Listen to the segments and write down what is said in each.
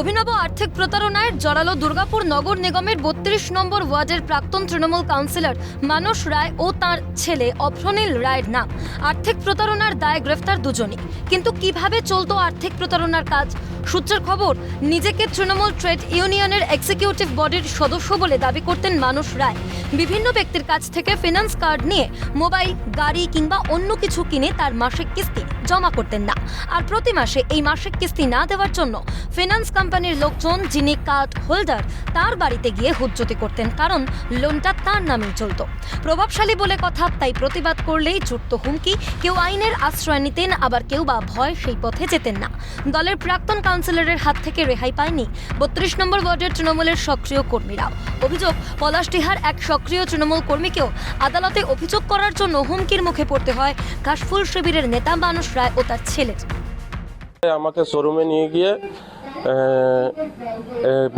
অভিনব আর্থিক প্রতারণায় জড়ালো দুর্গাপুর নগর নিগমের বত্রিশ নম্বর ওয়ার্ডের প্রাক্তন তৃণমূল কাউন্সিলর মানস রায় ও তার ছেলে অভ্রনীল রায়ের নাম। আর্থিক প্রতারণার দায় গ্রেফতার দুজনই। কিন্তু কীভাবে চলতো আর্থিক প্রতারণার কাজ? সূত্রের খবর, নিজেকে তৃণমূল ট্রেড ইউনিয়নের এক্সিকিউটিভ বডির সদস্য বলে দাবি করতেন মানস রায়। বিভিন্ন ব্যক্তির কাছ থেকে ফিনান্স কার্ড নিয়ে মোবাইল গাড়ি কিংবা অন্য কিছু কিনে তার মাসিক কিস্তি জমা করতেন না। আর প্রতি মাসে এই মাসিক কিস্তি না দেওয়ার জন্য ফিনান্স কোম্পানির লোকজন, যিনি কার্ড হোল্ডার তার বাড়িতে গিয়ে হুজ্জতি করতেন কারণ লোনটা তার নামেই চলত। প্রভাবশালী বলে কথা, তাই প্রতিবাদ করলেই জুটত হুমকি। কেউ আইনের আশ্রয় নিতেন, আবার কেউ বা ভয় সেই পথে যেতেন না। দলের প্রাক্তন কাউন্সিলরের হাত থেকে রেহাই পায়নি। বত্রিশ নম্বর ওয়ার্ডের তৃণমূলের সক্রিয় কর্মীরাও অভিযোগ পলাশটিহার এক সক্রিয় তৃণমূল কর্মীকেও আদালতে অভিযোগ করার জন্য হুমকির মুখে পড়তে হয়। ঘাসফুল শিবিরের নেতা মানুষ রায় ও তার ছেলের আমাকে শোরুমে নিয়ে গিয়ে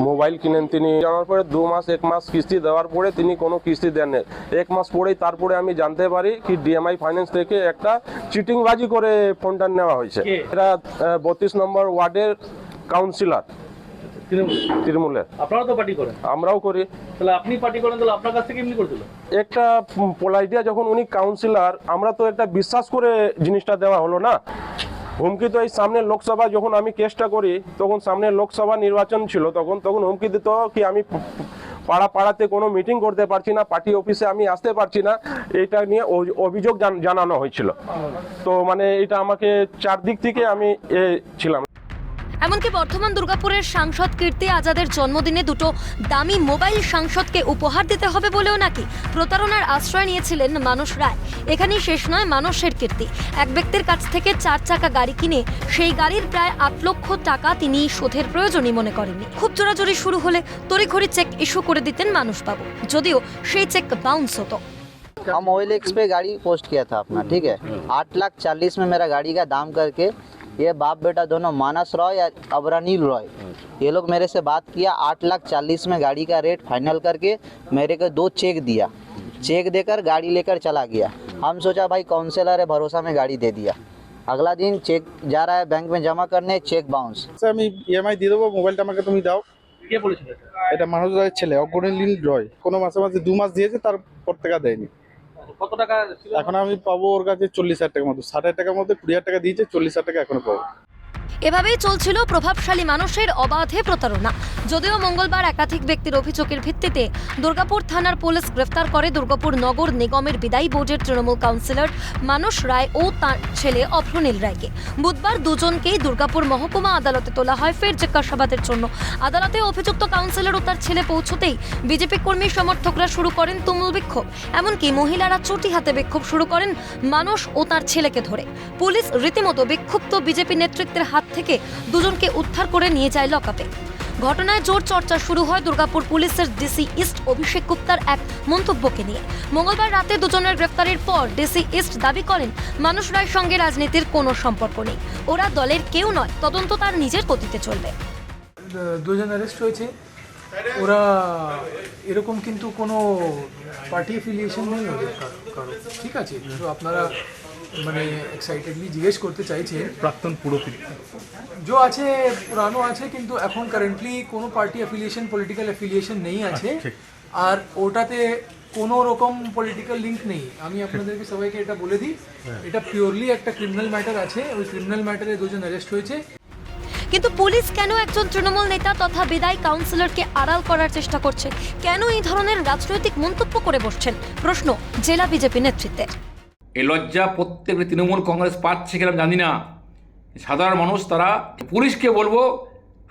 মোবাইল কিনেন তিনি। জানার পরে দু মাস এক মাস কিস্তি দেওয়ার পরে তিনি কোনো কিস্তি দেননি এক মাস পরেই তারপরে আমি জানতে পারি কি ডিএমআই ফাইন্যান্স থেকে একটা চিটিংবাজি করে ফোনটা নেওয়া হয়েছে। এটা বত্রিশ নম্বর ওয়ার্ডের কাউন্সিলর তৃণমূলের। আপনারা তো পার্টি করেন? আমরাও করি। তাহলে আপনি পার্টি করেন তাহলে আপনার কাছ থেকে এমনি করছিল একটা পোলাইটিয়া যখন উনি কাউন্সিলর আমরা তো একটা বিশ্বাস করে জিনিসটা দেওয়া হলো না। হুমকি তো এই সামনে লোকসভা যখন আমি কেসটা করি, তখন সামনে লোকসভা নির্বাচন ছিল, তখন তখন হুমকি দিত কি আমি পাড়া, পাড়াতে কোনো মিটিং করতে পারছি না, পার্টি অফিসে আমি আসতে পারছি না, এটা নিয়ে অভিযোগ জানানো হয়েছিল। তো মানে এটা আমাকে চারদিক থেকে আমি এ, ছিলাম। এমনকি বর্ধমান দুর্গাপুরের সাংসদ কীর্তি আজাদের জন্মদিনে দুটো দামি মোবাইল সাংসদকে উপহার দিতে হবে বলেও নাকি প্রতারণার আশ্রয় নিয়েছিলেন মানুষ রায় এখানেই শেষ নয় মানুষের কীর্তি এক ব্যক্তির কাছ থেকে চার চাকা গাড়ি কিনে সেই গাড়ির প্রায় আট লক্ষ টাকা তিনি শোধের প্রয়োজনই মনে করেননি খুব জোরাজোরি শুরু হলে তড়িঘড়ি চেক ইস্যু করে দিতেন মানুষবাবু যদিও সেই চেক বাউন্স হতো हम ओएल एक्स पे गाड़ी पोस्ट किया था अपना ठीक है आठ लाख चालीस में मेरा गाड़ी का दाम करके ये बाप बेटा दोनों मानस रॉय या अबरानील रॉय ये लोग मेरे से बात किया आठ लाख चालीस में गाड़ी का रेट फाइनल करके मेरे को दो चेक दिया चेक देकर गाड़ी लेकर चला गया हम सोचा भाई काउंसलर है भरोसा में गाड़ी दे दिया अगला दिन चेक जा रहा है बैंक में जमा करने चेक बाउंस আচ্ছা আমি ইএমআই দিয়ে দেবো মোবাইলটা আমাকে তুমি দাও কে বলেছিল এটা? এটা মানুষ রায়ের ছেলে অগ্রণীল রয় কোনো মাসে মাসে দু মাস দিয়েছে তারপর টাকা দেয়নি কত টাকা এখন আমি পাবো ওর কাছে চল্লিশ হাজার টাকার মতো। ষাট হাজার টাকার মধ্যে কুড়ি হাজার টাকা দিয়েছে, চল্লিশ হাজার টাকা এখনও পাবো। এভাবেই চলছিল প্রভাবশালী মানুষের অবাধে প্রতারণা। যদিও মঙ্গলবার একাধিক ব্যক্তির অভিযোগের ভিত্তিতে দুর্গাপুর থানার পুলিশ গ্রেফতার করে দুর্গাপুর নগর নিগমের বিদায়ী বোর্ডের তৃণমূল কাউন্সিলর মানস রায় ও তার ছেলে অভ্রনীল রায়কে। বুধবার দুজনকেই দুর্গাপুর মহকুমা আদালতে তোলা হয়। ফের জিজ্ঞাসাবাদের জন্য আদালতে অভিযুক্ত কাউন্সিলর ও তার ছেলে পৌঁছতেই বিজেপি কর্মী সমর্থকরা শুরু করেন তুমুল বিক্ষোভ। এমনকি মহিলারা চটি হাতে বিক্ষোভ শুরু করেন মানস ও তার ছেলেকে ধরে। পুলিশ রীতিমতো বিক্ষুব্ধ বিজেপি নেতৃত্বের হাত থেকে দুজনকে উদ্ধার করে নিয়ে যায় লকআপে। ঘটনায় জোর চর্চা শুরু হয় দুর্গাপুর পুলিশের ডিসি ইস্ট অভিষেক গুপ্তার এক মন্তব্যকে নিয়ে। মঙ্গলবার রাতে দুজনের গ্রেফতারের পর ডিসি ইস্ট দাবি করেন, মানুষ রায়ের সঙ্গে রাজনীতির কোনো সম্পর্ক নেই। ওরা দলের কেউ নয়, তদন্ত তার নিজের গতিতে চলবে। দুজন অ্যারেস্ট হয়েছে। ওরা এরকম কিন্তু কোনো পার্টি অ্যাফিলিয়েশন নেই ওদের কারও। ঠিক আছে? তো আপনারা মানে এক্সাইটেডলি জিজ্ঞেস করতে চাইছে। প্রাক্তন পুরোপুরি जो আছে পুরানো আছে কিন্তু এখন কারেন্টলি কোনো পার্টি অ্যাফিলিয়েশন পলিটিক্যাল অ্যাফিলিয়েশন নেই আছে। আর ওটাতে কোনো রকম পলিটিক্যাল লিঙ্ক নেই। আমি আপনাদেরকে সবাইকে এটা বলে দিই এটা পিওরলি একটা ক্রিমিনাল ম্যাটার আছে। ওই ক্রিমিনাল ম্যাটারে দুজন অ্যারেস্ট হয়েছে। কিন্তু পুলিশ কেন একজন তৃণমূল নেতা তথা বিদায়ী কাউন্সিলরকে আড়াল করার চেষ্টা করছে? কেন এই ধরনের রাজনৈতিক মন্তব্য করে বসছেন? প্রশ্ন জেলা বিজেপি নেতৃত্বের। এই লজ্জা প্রত্যেকটা তৃণমূল কংগ্রেস পাচ্ছে কিনা জানি না। সাধারণ মানুষ তারা, পুলিশকে বলব,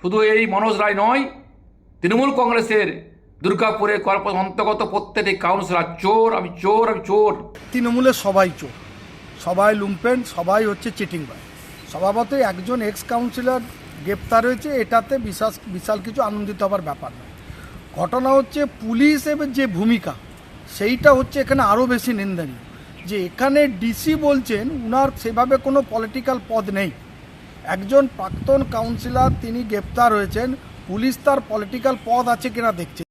শুধু এই মনোজ রায় নয়, তৃণমূল কংগ্রেসের দুর্গাপুরে অন্তর্গত প্রত্যেকটি কাউন্সিলর চোর, আমি চোর আমি চোর। তৃণমূলের সবাই চোর। সবাই লুম্পেন, সবাই হচ্ছে চিটিংবাজ। স্বভাবতই একজন এক্স কাউন্সিলর গ্রেপ্তার হয়েছে, এটাতে বিশাল বিশাল কিছু আনন্দিত হবার ব্যাপার নয়। ঘটনা হচ্ছে পুলিশের যে ভূমিকা, সেইটা হচ্ছে এখানে আরও বেশি নিন্দনীয়। যে এখানে ডিসি বলছেন উনার সেভাবে কোনো পলিটিক্যাল পদ নেই। একজন প্রাক্তন কাউন্সিলর তিনি গ্রেপ্তার হয়েছেন পুলিশ তার পলিটিক্যাল পদ আছে কিনা দেখছে।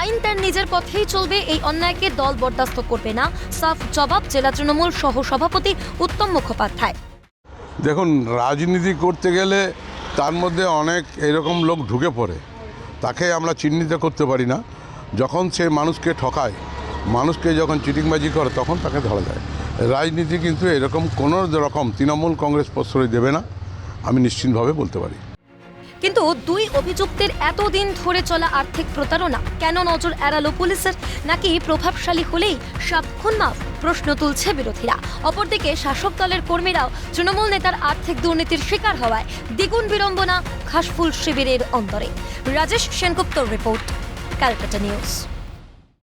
আইন তার নিজের পথেই চলবে এই অন্যায়কে দল বরদাস্ত করবে না সাফ জবাব জেলা তৃণমূল সহ সভাপতি উত্তম মুখোপাধ্যায়। দেখুন রাজনীতি করতে গেলে তার মধ্যে অনেক এরকম লোক ঢুকে পড়ে তাকে আমরা চিহ্নিত করতে পারি না। যখন সে মানুষকে ঠকায় মানুষকে যখন চিটিংবাজি করে, তখন তাকে ধরা যায়। রাজনীতি কিন্তু এরকম কোনো রকম তৃণমূল কংগ্রেস প্রশ্রয় দেবে না, আমি নিশ্চিতভাবে বলতে পারি। কিন্তু দুই অভিযুক্তের এতদিন ধরে চলা আর্থিক প্রতারণা কেন নজর এড়ালো পুলিশের? নাকি প্রভাবশালী হলেই সাবক্ষণ মাফ প্রশ্ন তুলছে বিরোধীরা। অপরদিকে শাসক দলের কর্মীরাও তৃণমূল নেতার আর্থিক দুর্নীতির শিকার হওয়ায় দ্বিগুণ বিড়ম্বনা ঘাসফুল শিবিরের অন্তরে রাজেশ সেনগুপ্তর রিপোর্ট, ক্যালকাটা নিউজ।